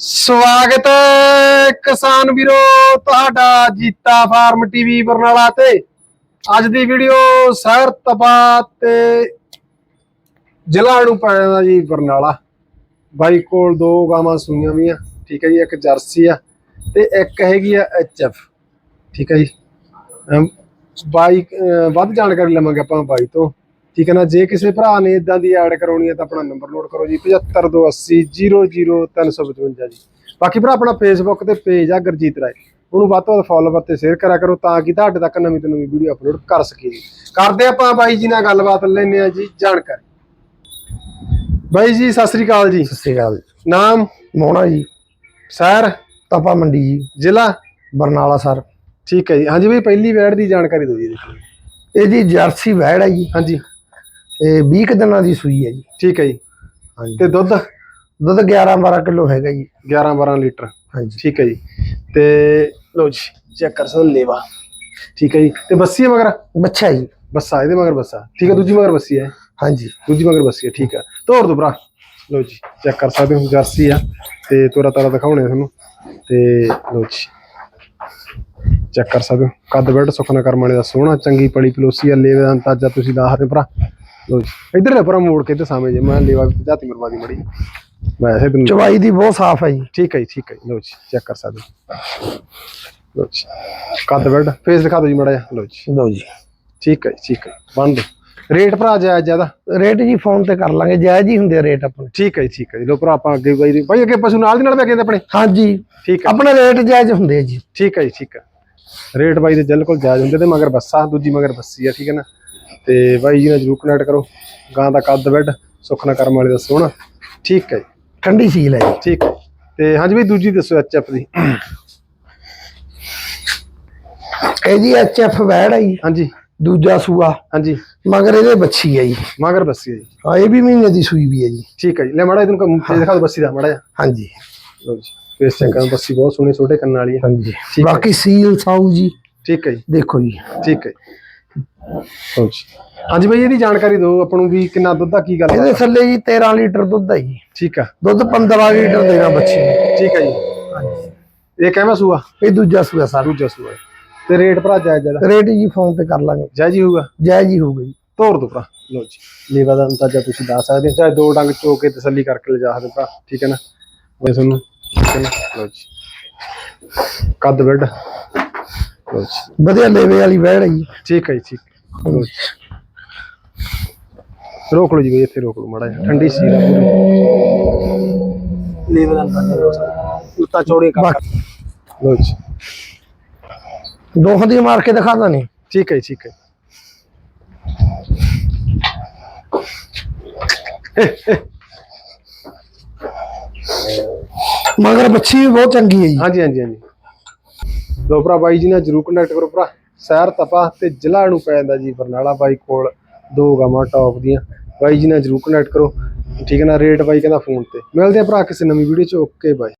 ਸਵਾਗਤ ਕਿਸਾਨ ਵੀਰੋ, ਤੁਹਾਡਾ ਜੀਤਾ ਫਾਰਮ ਟੀਵੀ ਬਰਨਾਲਾ ਤੇ। ਅੱਜ ਦੀ ਵੀਡੀਓ ਸ਼ਹਿਰ ਤਪਾ ਤੇ ਜ਼ਿਲ੍ਹਾ ਨੂੰ ਪੈਣਾ ਜੀ ਬਰਨਾਲਾ। ਬਾਈ ਕੋਲ ਦੋ ਗਾਵਾਂ ਸੂਈਆਂ ਆ ਠੀਕ ਹੈ ਜੀ, ਇੱਕ ਜਰਸੀ ਆ ਤੇ ਇੱਕ ਹੈਗੀ ਆ ਐਚਐਫ ਠੀਕ ਹੈ ਜੀ। ਅਮ, ਬਾਈ ਵੱਧ ਜਾਣਕਾਰੀ ਲਵਾਂਗੇ ਆਪਾਂ ਬਾਈ ਤੋਂ। ਠੀਕ ਹੈ ਨਾ ਜੇ ਕਿਸੇ ਭਰਾ ਨੇ ਇਦਾਂ ਦੀ ਐਡ ਕਰਾਉਣੀ ਹੈ ਤਾਂ ਆਪਣਾ ਨੰਬਰ ਨੋਟ ਕਰੋ ਜੀ 7528000355 ਜੀ। ਬਾਕੀ ਭਰਾ ਆਪਣਾ ਫੇਸਬੁੱਕ ਤੇ ਪੇਜ ਆ ਗੁਰਜੀਤ ਰਾਏ। ਉਹਨੂੰ ਵੱਧ ਤੋਂ ਵੱਧ ਫੋਲੋਵਰ ਤੇ ਸ਼ੇਅਰ ਕਰਿਆ ਕਰੋ ਤਾਂ ਕਿ ਤੁਹਾਡੇ ਤੱਕ ਨਵੀਂ ਤੋਂ ਨਵੀਂ ਵੀਡੀਓ ਅਪਲੋਡ ਕਰ ਸਕੀਏ ਜੀ। ਕਰਦੇ ਆਪਾਂ ਬਾਈ ਜੀ ਨਾਲ ਗੱਲਬਾਤ ਲੈਣੇ ਆ ਜੀ ਜਾਣਕਾਰੀ। ਬਾਈ ਜੀ ਸਤਿ ਸ੍ਰੀ ਅਕਾਲ ਜੀ। ਸਤਿ ਸ਼੍ਰੀ ਅਕਾਲ ਨਾਮ? ਮੋਣਾ ਜੀ। ਸ਼ਹਿਰ? ਤਪਾ ਮੰਡੀ ਜੀ। ਜ਼ਿਲ੍ਹਾ? ਬਰਨਾਲਾ ਸਰ। ਠੀਕ ਹੈ ਜੀ। ਹਾਂਜੀ ਬਈ ਪਹਿਲੀ ਵੈੜ ਦੀ ਜਾਣਕਾਰੀ ਦਿਓ ਜੀ ਇਹਦੀ। ਇਹਦੀ ਜਰਸੀ ਵੈੜ ਹੈ ਜੀ। ਹਾਂਜੀ। ਇਹ 20 ਕੁ ਦਿਨਾਂ ਦੀ ਸੂਈ ਹੈ ਜੀ। ਠੀਕ ਹੈ ਜੀ। ਹਾਂਜੀ। ਤੇ ਦੁੱਧ? ਦੁੱਧ 11 12 ਕਿਲੋ ਹੈਗਾ ਜੀ। 11 12 ਲੀਟਰ। ਹਾਂਜੀ। ਠੀਕ ਹੈ ਜੀ। ਤੇ ਲਓ ਜੀ ਚੈੱਕ ਕਰ ਸਕਦੇ ਲੇਵਾ। ਠੀਕ ਹੈ ਜੀ। ਤੇ ਬੱਸੀ ਹੈ ਮਗਰ? ਬੱਚਾ ਜੀ। ਬੱਸਾ ਇਹਦੇ ਮਗਰ ਬੱਸਾ। ਠੀਕ ਹੈ ਦੂਜੀ ਮਗਰ ਬੱਸੀ ਹੈ। ਹਾਂਜੀ। ਦੂਜੀ ਮਗਰ ਬੱਸੀ ਹੈ ਠੀਕ ਹੈ। ਤੋੜ ਦੋ ਭਰਾ। ਲਓ ਜੀ ਚੈੱਕ ਕਰ ਸਕਦੇ ਹੋ ਜਰਸੀ ਆ। ਤੇ ਤੋਰਾ ਤਾਰਾ ਦਿਖਾਉਣੇ ਤੁਹਾਨੂੰ। ਤੇ ਲਓ ਜੀ ਚੈੱਕ ਕਰ ਸਕਦੇ ਹੋ। ਕੱਦ ਬੈਡ ਸੁਖਨਾ ਕਰਮ ਵਾਲੇ ਦਾ ਸੋਹਣਾ ਚੰਗੀ ਪਲੀ ਪਲੋਸੀ ਆ ਲੇਵੇ ਦਾ ਅੰਦਾਜ਼ਾ ਤੁਸੀਂ ਦੱਸਦੇ ਭਰਾ। ਜੀ ਇੱਧਰ ਦੇ ਭਰਾ ਮੋੜ ਕੇ ਤੇ ਸਾਹਮਣੇ ਜੇ ਮੈਂ ਲੇਵਾ ਜਾਤੀ ਮਰਵਾਦੀ ਮੜੀ ਮੈਂ ਇਸੇ ਦਿਨ ਚਵਾਈ ਦੀ ਬਹੁਤ ਸਾਫ਼ ਹੈ ਜੀ। ਠੀਕ ਹੈ ਜੀ ਠੀਕ ਹੈ ਲਓ ਜੀ ਚੈੱਕ ਕਰ ਸਕਦੇ ਹੋ। ਲਓ ਜੀ ਕੱਦ ਬੈਡ ਫੇਸ ਦਿਖਾ ਦਿਓ ਜੀ ਮੜਾ ਜਿਹਾ। ਲਓ ਜੀ। ਲਓ ਜੀ। ਠੀਕ ਹੈ ਜੀ ਠੀਕ ਹੈ ਬੰਦ। ਰੇਟ ਭਰਾ ਜਾਇਜ਼ ਜ਼ਿਆਦਾ ਰੇਟ ਜੀ ਫੋਨ ਤੇ ਕਰ ਲਾਂਗੇ ਜਾਇਜ਼ ਹੀ ਹੁੰਦੇ ਆ ਰੇਟ ਆਪਣੇ। ਠੀਕ ਹੈ ਜੀ ਠੀਕ ਹੈ ਜੀ। ਲੋ ਭਰਾ ਆਪਾਂ ਅੱਗੇ ਬਾਈ ਬਾਈ ਅੱਗੇ ਪਸ਼ੂ ਨਾਲ ਦੀ ਨਾਲ ਵੀ ਅੱਗੇ ਆਪਣੇ? ਹਾਂਜੀ। ਠੀਕ ਹੈ ਆਪਣੇ ਰੇਟ ਜਾਇਜ਼ ਹੁੰਦੇ ਆ ਜੀ। ਠੀਕ ਹੈ ਜੀ ਠੀਕ ਹੈ ਰੇਟ ਬਾਈ ਦੇ ਬਿਲਕੁਲ ਜਾਇਜ਼ ਹੁੰਦੇ ਤੇ ਮਗਰ ਬੱਸਾ ਦੂਜੀ ਮਗਰ ਬੱਸੀ ਆ ਠੀਕ ਹੈ ਨਾ? ਤੇ ਬਾਈ ਜੀ ਨਾਲ ਜਰੂਰ ਕਨੈਕਟ ਕਰੋ ਗਾਂ ਦਾ ਕੱਦ ਬੈਡ ਸੁਖਨਾ ਕਰਮ ਵਾਲੇ ਦਾ ਸੋਹਣਾ ਠੀਕ ਹੈ ਜੀ ਠੰਡੀ ਸੀਲ ਹੈ ਜੀ ਠੀਕ ਤੇ ਹਾਂਜੀ ਬਈ ਦੂਜੀ ਦੱਸੋ ਐਚਐਫ ਦੀ ਇਹਦੀ ਐਚਐਫ ਵੈੜ ਹੈ ਜੀ ਹਾਂਜੀ ਦੂਜਾ ਸੂਆ ਹਾਂਜੀ ਮਗਰ ਇਹਦੇ ਬੱਚੀ ਹੈ ਜੀ ਮਗਰ ਬੱਸੀ ਹੈ ਜੀ ਹਾਂ ਇਹ ਵੀ ਮਹੀਨੇ ਦੀ ਸੂਈ ਵੀ ਹੈ ਜੀ ਠੀਕ ਹੈ ਜੀ ਲੈ ਮੜਾ ਇਹਨੂੰ ਕੰਮ ਦਿਖਾ ਦਿਓ ਬੱਸੀ ਦਾ ਮੜਾ ਜਾ ਹਾਂਜੀ ਲੋ ਜੀ ਫੇਸ ਚੈੱਕ ਕਰੋ ਬੱਸੀ ਬਹੁਤ ਸੋਹਣੀ ਛੋਟੇ ਕੰਨਾਂ ਵਾਲੀ ਹੈ ਹਾਂਜੀ। ਬਾਕੀ ਸੀਲ ਸਾਊ ਜੀ ਠੀਕ ਹੈ ਜੀ ਦੇਖੋ ਜੀ ਠੀਕ ਹੈ ਲਓ ਜੀ ਹਾਂਜੀ ਬਈ ਇਹਦੀ ਜਾਣਕਾਰੀ ਦਿਓ ਆਪਾਂ ਨੂੰ ਵੀ ਕਿੰਨਾ ਦੁੱਧ ਦਾ ਕੀ ਗੱਲ ਇਹਦੇ ਥੱਲੇ ਜੀ 13 ਲੀਟਰ ਦੁੱਧ ਹੈ ਜੀ। ਠੀਕ ਆ। ਦੁੱਧ 15 ਲੀਟਰ ਦੇਣਾ ਬੱਚੇ ਨੂੰ। ਠੀਕ ਹੈ ਜੀ। ਇਹ ਕਿਵੇਂ ਸੂਆ? ਇਹ ਦੂਜਾ ਸੂਆ ਸਰ। ਦੂਜਾ ਸੂਆ। ਤੇ ਰੇਟ ਭਰਾ ਜਾਇਜ਼ ਜ਼ਿਆਦਾ ਰੇਟ ਜੀ ਫੋਨ ਤੇ ਕਰ ਲਾਂਗੇ। ਜਾਇਜ਼ ਹੀ ਹੋਊਗਾ? ਜਾਇਜ਼ ਹੀ ਹੋਊਗਾ ਜੀ। ਤੋੜ ਦੋ ਭਰਾ। ਲਓ ਜੀ। ਲੇਵਾ ਦਾ ਅੰਦਾਜ਼ਾ ਤੁਸੀਂ ਦੱਸ ਸਕਦੇ ਹੋ। ਚਾਹੇ ਦੋ ਡੰਗ ਚੋ ਕੇ ਤਸੱਲੀ ਕਰਕੇ ਲਿਜਾ ਸਕਦੇ ਭਰਾ। ਠੀਕ ਹੈ ਨਾ? ਮੈਂ ਤੁਹਾਨੂੰ ਠੀਕ ਹੈ ਨਾ? ਲਓ ਜੀ। ਕੱਦ ਬੈਡ। ਵਧੀਆ ਲੇਵੇ ਵਾਲੀ ਵਹਿੜ ਹੈ ਜੀ ਠੀਕ ਹੈ ਜੀ ਠੀਕ। ਜੀ ਰੋਕ ਲਓ ਜੀ ਬਈ ਇੱਥੇ ਰੋਕ ਲਓ ਮਾੜਾ ਜਿਹਾ। ਠੰਡੀ ਸੀ ਦਾ ਲੇਵਾ ਦਾ ਅੰਦਾਜ਼ਾ ਲਓ ਸਰ ਉੱਤਾ ਚੌੜੇ ਕਰ। ਬਾਕੀ ਲਓ ਜੀ। ਦੋਹਾਂ ਦੀ ਮਾਰ ਕੇ ਦਿਖਾ ਦਾਂ ਨਹੀਂ ਠੀਕ ਹੈ ਜੀ, ਠੀਕ ਹੈ। ਮਗਰ ਬੱਚੀ ਵੀ ਬਹੁਤ ਚੰਗੀ ਹੈ ਜੀ। ਹਾਂਜੀ ਹਾਂਜੀ ਹਾਂਜੀ। ਲੋ ਭਰਾ, ਬਾਈ ਜੀ ਨਾਲ ਜਰੂਰ ਕੰਟੈਕਟ ਕਰੋ ਭਰਾ। ਸ਼ਹਿਰ ਤਪਾ ਤੇ ਜ਼ਿਲ੍ਹਾ ਨੂੰ ਪੈ ਜਾਂਦਾ ਜੀ ਬਰਨਾਲਾ ਬਾਈ ਕੋਲ, ਦੋ ਗਾਵਾਂ ਟੌਪ ਦੀਆਂ। ਬਾਈ ਜੀ ਨਾਲ ਜਰੂਰ ਕੰਟੈਕਟ ਕਰੋ। ਠੀਕ ਹੈ ਨਾ ਰੇਟ ਬਾਈ ਕਹਿੰਦਾ ਫੋਨ ਤੇ। ਮਿਲਦੇ ਆ ਭਰਾ ਕਿਸੇ ਨਵੀਂ ਵੀਡੀਓ ਚ। ਓਕੇ ਬਾਈ